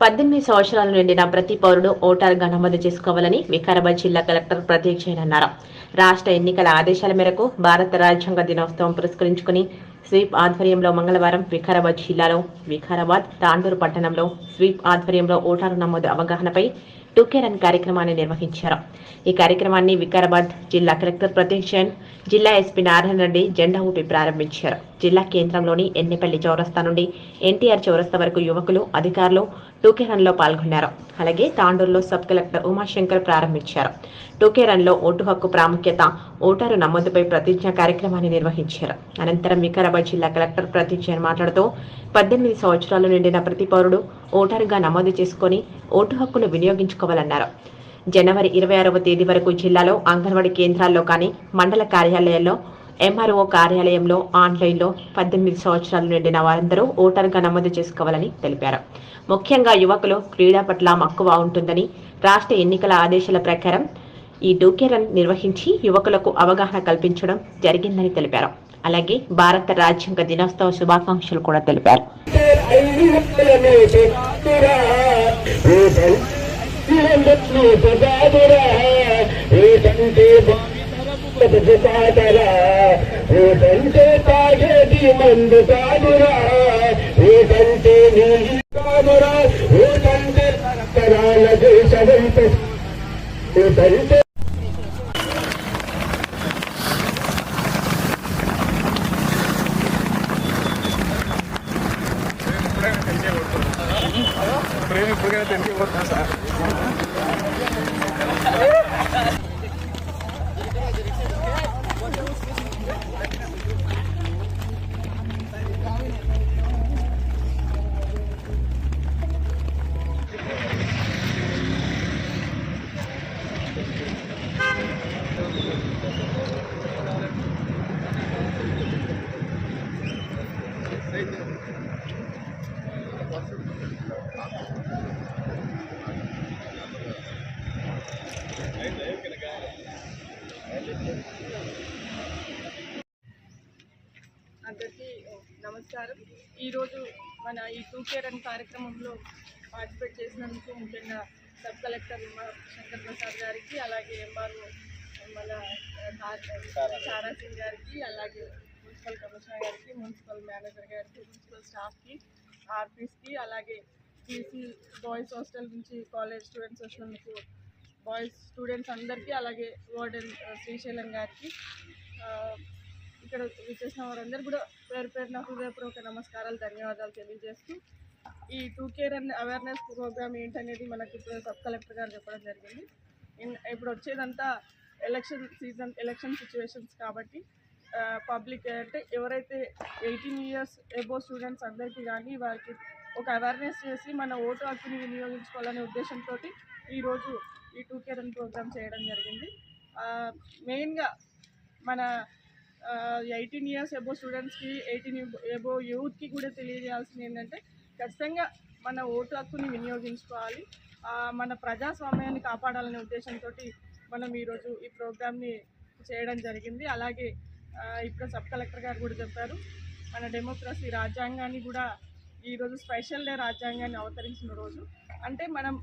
పద్దెనిమిది సంవత్సరాల నిండిన ప్రతి పౌరుడు ఓటరుగా నమోదు చేసుకోవాలని వికారాబాద్ జిల్లా కలెక్టర్ ప్రతీక్ జైన్ అన్నారు రాష్ట్ర ఎన్నికల ఆదేశాల మేరకు భారత రాజ్యాంగ దినోత్సవం పురస్కరించుకుని స్వీప్ ఆధ్వర్యంలో మంగళవారం వికారాబాద్ జిల్లాలో వికారాబాద్ తాండూరు పట్టణంలో స్వీప్ ఆధ్వర్యంలో ఓటరు నమోదు అవగాహనపై టూకే రన్ కార్యక్రమాన్ని నిర్వహించారు. ఈ కార్యక్రమాన్ని వికారాబాద్ జిల్లా కలెక్టర్ ప్రతీక్ జైన్ జిల్లా ఎస్పీ నారాయణ రెడ్డి జెండా ఊపి ప్రారంభించారు. జిల్లా కేంద్రంలోని ఎన్నిపల్లి చౌరస్తా నుండి ఎన్టీఆర్ చౌరస్తా వరకు యువకులు అధికారులు టూకే రన్లో పాల్గొన్నారు. అలాగే తాండూరులో సబ్ కలెక్టర్ ఉమాశంకర్ ప్రారంభించారు. టూకే రన్లో ఓటు హక్కు ప్రాముఖ్యత ఓటరు నమోదుపై ప్రతిజ్ఞ కార్యక్రమాన్ని నిర్వహించారు. అనంతరం వికారాబాద్ జిల్లా కలెక్టర్ ప్రతిజ్ఞ మాట్లాడుతూ పద్దెనిమిది సంవత్సరాలు నిండిన ప్రతి పౌరుడు ఓటరుగా నమోదు చేసుకుని ఓటు హక్కును వినియోగించుకోవాలన్నారు. జనవరి ఇరవై ఆరవ తేదీ వరకు జిల్లాలో అంగన్వాడీ కేంద్రాల్లో కానీ మండల కార్యాలయాల్లో ఎంఆర్ఓ కార్యాలయంలో ఆన్లైన్లో పద్దెనిమిది సంవత్సరాలు నిండిన వారందరూ ఓటరుగా నమోదు చేసుకోవాలని తెలిపారు. ముఖ్యంగా యువకులు క్రీడా పట్ల మక్కువ ఉంటుందని రాష్ట్ర ఎన్నికల ఆదేశాల ప్రకారం ఈ డూకే రన్ నిర్వహించి యువకులకు అవగాహన కల్పించడం జరిగిందని తెలిపారు. అలాగే భారత రాజ్యాంగ దినోత్సవ శుభాకాంక్షలు కూడా తెలిపారు. ఏదంటే తాగేది మందు కాదురా ఏదంటే నీళ్ళు కాదురా ఏదంటే తరాల దేశమంత ఏదంటే ప్రేమ ఇప్పటికైనా తెలిసిపోతున్నా సార్ అందరికీ నమస్కారం. ఈరోజు మన ఈ టూ కేర్ అనే కార్యక్రమంలో పార్టిసిపేట్ చేసినందుకు ముఖ్యంగా సబ్ కలెక్టర్ శంకర్ ప్రసాద్ గారికి అలాగే ఎంఆర్ఓ మన సారా సింగ్. గారికి అలాగే మున్సిపల్ కమిషనర్ గారికి మున్సిపల్ మేనేజర్ గారికి మున్సిపల్ స్టాఫ్కి ఆర్పీస్కి అలాగే పీసీ బాయ్స్ హాస్టల్ నుంచి కాలేజ్ స్టూడెంట్స్ వచ్చినందుకు బాయ్స్ స్టూడెంట్స్ అందరికీ అలాగే వార్డెన్ శ్రీశైలం గారికి ఇక్కడ విచ్చేసిన వారందరూ కూడా పేరు పేరున హృదయపూర్వక నమస్కారాలు ధన్యవాదాలు తెలియజేస్తూ ఈ to care and awareness programme ఏంటనేది మనకి ఇప్పుడు సబ్ కలెక్టర్ గారు చెప్పడం జరిగింది. ఇన్- ఇప్పుడు వచ్చేదంతా ఎలక్షన్ సీజన్ ఎలక్షన్ సిచ్యువేషన్స్ కాబట్టి పబ్లిక్ అంటే ఎవరైతే ఎయిటీన్ ఇయర్స్ ఎబో స్టూడెంట్స్ అందరికీ కానీ వారికి ఒక అవేర్నెస్ చేసి మన ఓటు హక్కుని వినియోగించుకోవాలనే ఉద్దేశంతో ఈరోజు ఈ టూ కేర్ అండ్ ప్రోగ్రామ్ చేయడం జరిగింది. మెయిన్గా మన ఎయిటీన్ ఇయర్స్ ఎబో స్టూడెంట్స్కి ఎయిటీన్ ఎబో యూత్కి కూడా తెలియజేయాల్సింది ఏంటంటే ఖచ్చితంగా మన ఓటు హక్కుని వినియోగించుకోవాలి. మన ప్రజాస్వామ్యాన్ని కాపాడాలనే ఉద్దేశంతో మనం ఈరోజు ఈ ప్రోగ్రామ్ని చేయడం జరిగింది. అలాగే ఇప్పుడు సబ్ కలెక్టర్ గారు కూడా చెప్పారు మన డెమోక్రసీ రాజ్యాంగాన్ని కూడా ఈరోజు స్పెషల్ డే రాజ్యాంగాన్ని అవతరించిన రోజు. అంటే మనం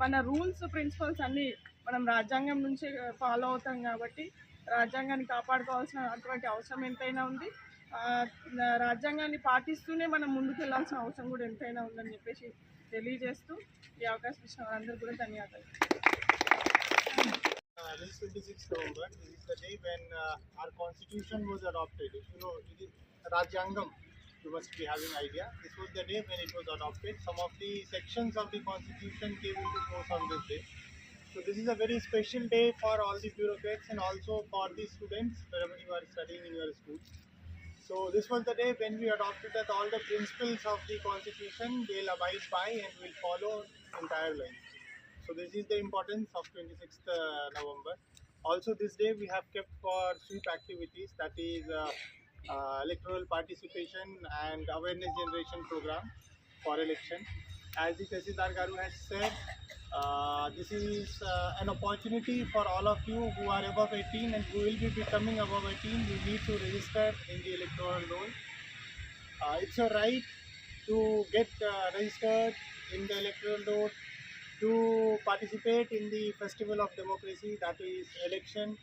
మన రూల్స్ ప్రిన్సిపల్స్ అన్నీ మనం రాజ్యాంగం నుంచే ఫాలో అవుతాం కాబట్టి రాజ్యాంగాన్ని కాపాడుకోవాల్సిన అటువంటి అవసరం ఎంతైనా ఉంది రాజ్యాంగాన్ని పాటిస్తూనే మనం ముందుకు వెళ్ళాల్సిన అవసరం కూడా ఎంతైనా ఉందని చెప్పేసి తెలియజేస్తూ ఈ అవకాశం ఇచ్చిన వారందరూ కూడా ధన్యవాదాలు Uh, this is 26th November. This is the day when uh, our constitution was adopted. You know, Rajyangam. You must be having idea. This was the day when it was adopted. Some of the sections of the constitution came into force on this day. So this is a very special day for all the bureaucrats and also for the students wherever you are studying in your schools. So this was the day when we adopted that all the principles of the constitution will abide by and will follow entire line. So this is the importance of 26th uh, November. Also this day we have kept for sweep activities that is uh, uh, electoral participation and awareness generation program for election. As the Tehsildar Garu has said, uh, this is uh, an opportunity for all of you who are above 18 and who will be becoming above 18. You need to register in the electoral roll. Uh, it's your right to get uh, registered in the electoral roll to participate in the festival of democracy that is election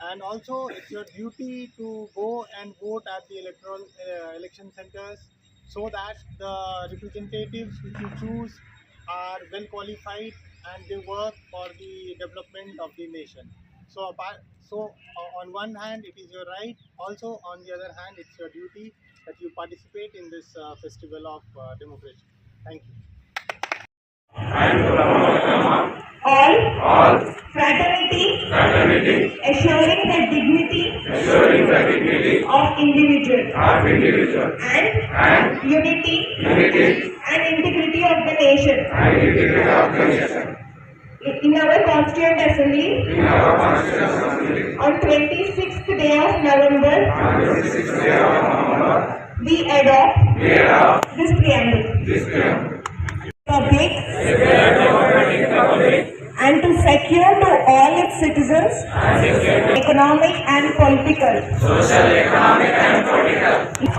and also it's your duty to go and vote at the electoral uh, election centers so that the representatives which you choose are well qualified and they work for the development of the nation. So apart so uh, on one hand it is your right. Also on the other hand it's your duty that you participate in this uh, festival of uh, democracy. Thank you. All, fraternity, dignity, assuring the dignity, assuring the dignity of individual, of individual, and, and unity, unity, and integrity of the nation, and integrity of the nation. In our Constituent Assembly, in our Assembly, on 26th day of November, on 26th day of November, we adopt, we adopt this preamble. This preamble. economic and political. Social, economic and political.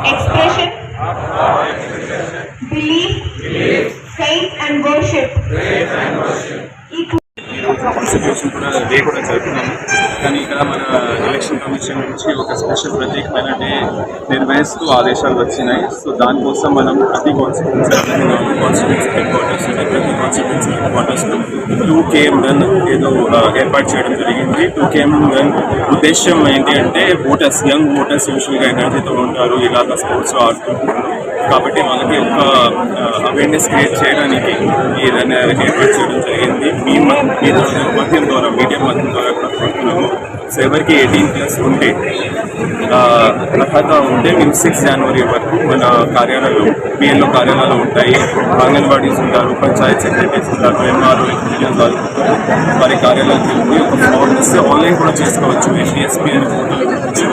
Expression. Belief. Belief. Faith and worship. Faith and worship. Equal. Commission నుంచి ఒక special ప్రత్యేకమైన day నిర్వహిస్తూ ఆదేశాలు వచ్చినాయి. So దానికోసం మనం ప్రతి constituency constituency headquarters ప్రతి కాన్స్టిట్యూన్సీ హెడ్ క్వార్టర్స్లో టూ కేఎం రన్ ఏదో ఏర్పాటు చేయడం జరిగింది. టూ కేఎం రన్ ఉద్దేశం ఏంటి అంటే ఓటర్స్ యంగ్ ఓటర్స్ యూజువల్గా ఎనర్జీతో ఉంటారు ఇలాగ స్పోర్ట్స్ ఆడుతుంటారు కాబట్టి వాళ్ళకి ఒక అవేర్నెస్ క్రియేట్ చేయడానికి ఈ రన్ ఏర్పాటు చేయడం జరిగింది. మీ మ- మీ ద్వారా ద్వారా మీడియా మాధ్యం ద్వారా కూడా కోరుతున్నాము సో ఎవరికి ఎయిటీన్ ప్లస్ ఉంటే అర్హత ఉంటే మేము సిక్స్ జనవరి వరకు మన కార్యాలయాలు పిఎల్ఓ కార్యాలయాలు ఉంటాయి. అంగన్వాడీస్ ఉంటారు పంచాయత్ సెక్రటరీస్ ఉంటారు ఎంఆర్ఓ ఇంజనీర్స్ వాళ్ళు వారి కార్యాలయాలకు వెళ్ళి ఒక ఫామ్ ఇస్తే ఆన్లైన్ కూడా చేసుకోవచ్చు. ఎన్టీఎస్పీ అనే పోర్టల్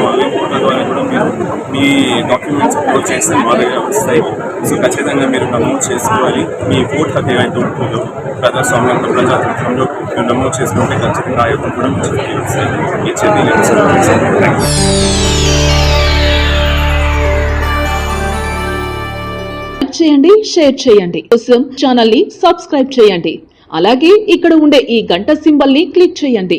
ఆన్లైన్ పోర్టల్ ద్వారా కూడా మీరు మీ డాక్యుమెంట్స్ అప్లోడ్ చేస్తే మా దగ్గర వస్తాయి సో ఖచ్చితంగా మీరు నమోదు చేసుకోవాలి మీ ఓట్ హక్కు ఏవైతే ఉంటుందో ప్రజాస్వామ్యంలో ప్రజాతంత్రంలో మీరు నమోదు చేసుకుంటే ఖచ్చితంగా ఆ యొక్క కూడా మీ చేతికి వస్తాయి థ్యాంక్ చేయండి షేర్ చేయండి. కోసం ఛానల్ని సబ్స్క్రైబ్ చేయండి. అలాగే ఇక్కడ ఉండే ఈ గంట సింబల్ని క్లిక్ చేయండి.